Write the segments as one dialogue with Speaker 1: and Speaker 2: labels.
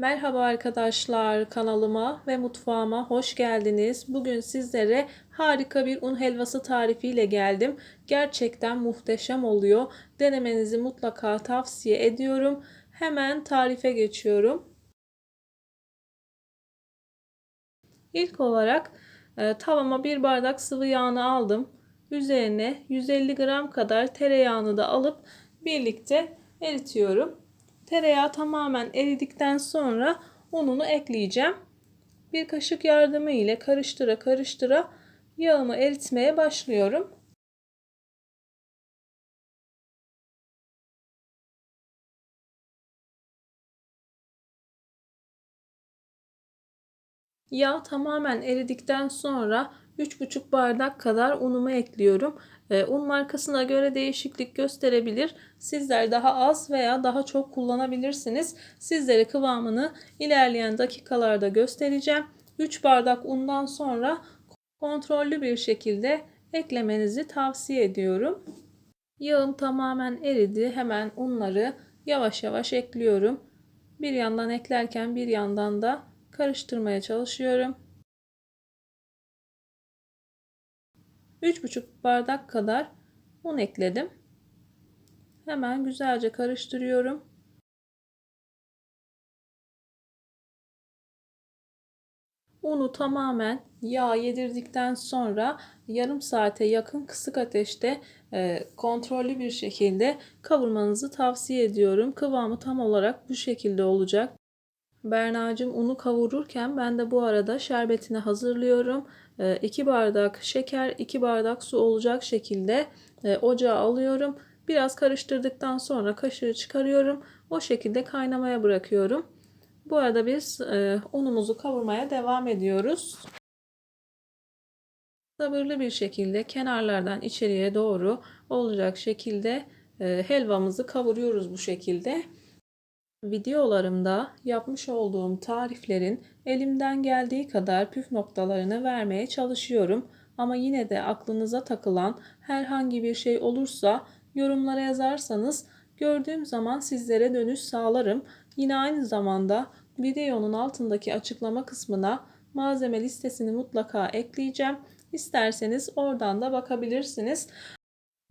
Speaker 1: Merhaba arkadaşlar kanalıma ve mutfağıma hoş geldiniz. Bugün sizlere harika bir un helvası tarifiyle geldim. Gerçekten muhteşem oluyor. Denemenizi mutlaka tavsiye ediyorum. Hemen tarife geçiyorum. İlk olarak e, tavama bir bardak sıvı yağını aldım. Üzerine 150 gram kadar tereyağını da alıp birlikte eritiyorum. Tereyağı tamamen eridikten sonra ununu ekleyeceğim. Bir kaşık yardımı ile karıştıra karıştıra yağımı eritmeye başlıyorum. Yağ tamamen eridikten sonra 3,5 bardak kadar unumu ekliyorum. Ee, un markasına göre değişiklik gösterebilir. Sizler daha az veya daha çok kullanabilirsiniz. Sizlere kıvamını ilerleyen dakikalarda göstereceğim. 3 bardak undan sonra kontrollü bir şekilde eklemenizi tavsiye ediyorum. Yağım tamamen eridi. Hemen unları yavaş yavaş ekliyorum. Bir yandan eklerken bir yandan da karıştırmaya çalışıyorum. 3,5 bardak kadar un ekledim. Hemen güzelce karıştırıyorum. Unu tamamen yağ yedirdikten sonra yarım saate yakın kısık ateşte e, kontrollü bir şekilde kavurmanızı tavsiye ediyorum. Kıvamı tam olarak bu şekilde olacak. Berna'cığım unu kavururken ben de bu arada şerbetini hazırlıyorum. 2 ee, bardak şeker, 2 bardak su olacak şekilde e, ocağa alıyorum. Biraz karıştırdıktan sonra kaşığı çıkarıyorum. O şekilde kaynamaya bırakıyorum. Bu arada biz e, unumuzu kavurmaya devam ediyoruz. Sabırlı bir şekilde kenarlardan içeriye doğru olacak şekilde e, helvamızı kavuruyoruz bu şekilde. Videolarımda yapmış olduğum tariflerin elimden geldiği kadar püf noktalarını vermeye çalışıyorum. Ama yine de aklınıza takılan herhangi bir şey olursa yorumlara yazarsanız gördüğüm zaman sizlere dönüş sağlarım. Yine aynı zamanda videonun altındaki açıklama kısmına malzeme listesini mutlaka ekleyeceğim. İsterseniz oradan da bakabilirsiniz.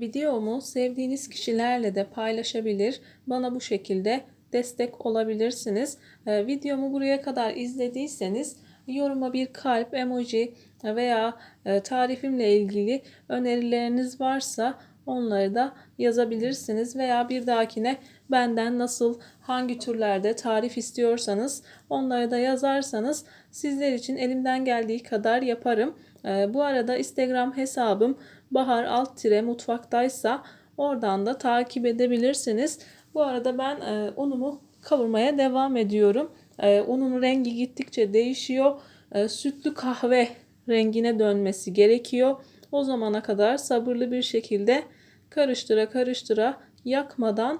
Speaker 1: Videomu sevdiğiniz kişilerle de paylaşabilir. Bana bu şekilde destek olabilirsiniz. E, videomu buraya kadar izlediyseniz yoruma bir kalp, emoji veya e, tarifimle ilgili önerileriniz varsa onları da yazabilirsiniz veya bir dahakine benden nasıl hangi türlerde tarif istiyorsanız onları da yazarsanız sizler için elimden geldiği kadar yaparım. E, bu arada Instagram hesabım bahar alt tire mutfaktaysa oradan da takip edebilirsiniz. Bu arada ben e, unumu kavurmaya devam ediyorum. E, unun rengi gittikçe değişiyor. E, sütlü kahve rengine dönmesi gerekiyor. O zamana kadar sabırlı bir şekilde karıştıra karıştıra yakmadan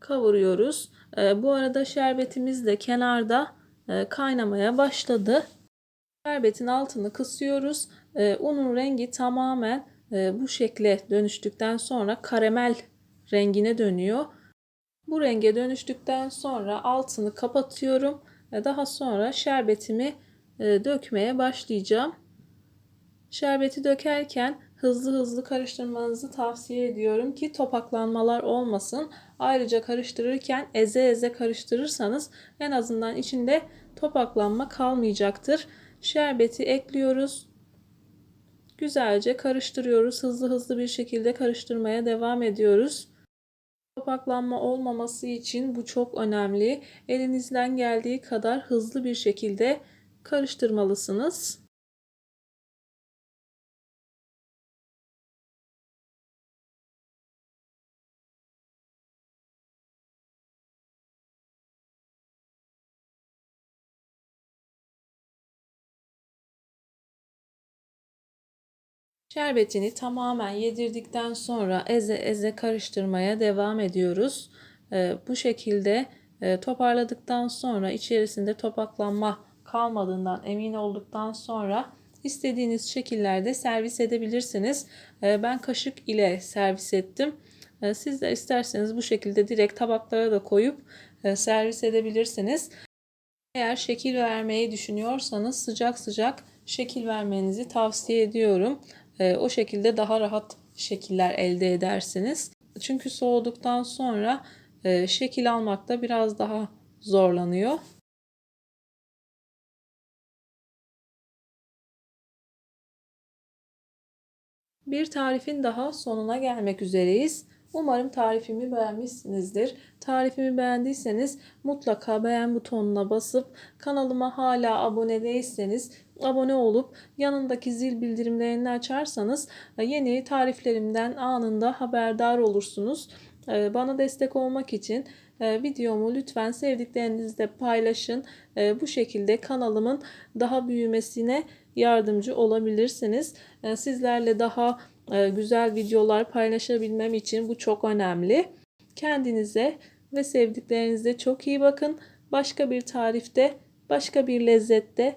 Speaker 1: kavuruyoruz. E, bu arada şerbetimiz de kenarda e, kaynamaya başladı. Şerbetin altını kısıyoruz. E, unun rengi tamamen e, bu şekle dönüştükten sonra karamel rengine dönüyor. Bu renge dönüştükten sonra altını kapatıyorum. ve Daha sonra şerbetimi e, dökmeye başlayacağım. Şerbeti dökerken hızlı hızlı karıştırmanızı tavsiye ediyorum ki topaklanmalar olmasın. Ayrıca karıştırırken eze eze karıştırırsanız en azından içinde topaklanma kalmayacaktır. Şerbeti ekliyoruz. Güzelce karıştırıyoruz. Hızlı hızlı bir şekilde karıştırmaya devam ediyoruz. Topaklanma olmaması için bu çok önemli. Elinizden geldiği kadar hızlı bir şekilde karıştırmalısınız. Şerbetini tamamen yedirdikten sonra eze eze karıştırmaya devam ediyoruz. Ee, bu şekilde e, toparladıktan sonra içerisinde topaklanma kalmadığından emin olduktan sonra istediğiniz şekillerde servis edebilirsiniz. Ee, ben kaşık ile servis ettim. Ee, siz de isterseniz bu şekilde direkt tabaklara da koyup e, servis edebilirsiniz. Eğer şekil vermeyi düşünüyorsanız sıcak sıcak şekil vermenizi tavsiye ediyorum. Ee, o şekilde daha rahat şekiller elde edersiniz. Çünkü soğuduktan sonra e, şekil almakta biraz daha zorlanıyor. Bir tarifin daha sonuna gelmek üzereyiz. Umarım tarifimi beğenmişsinizdir. Tarifimi beğendiyseniz mutlaka beğen butonuna basıp kanalıma hala abone değilseniz abone olup yanındaki zil bildirimlerini açarsanız e, yeni tariflerimden anında haberdar olursunuz. E, bana destek olmak için e, videomu lütfen sevdiklerinizle paylaşın. Bu şekilde kanalımın daha büyümesine yardımcı olabilirsiniz. Sizlerle daha güzel videolar paylaşabilmem için bu çok önemli. Kendinize ve sevdiklerinize çok iyi bakın. Başka bir tarifte, başka bir lezzette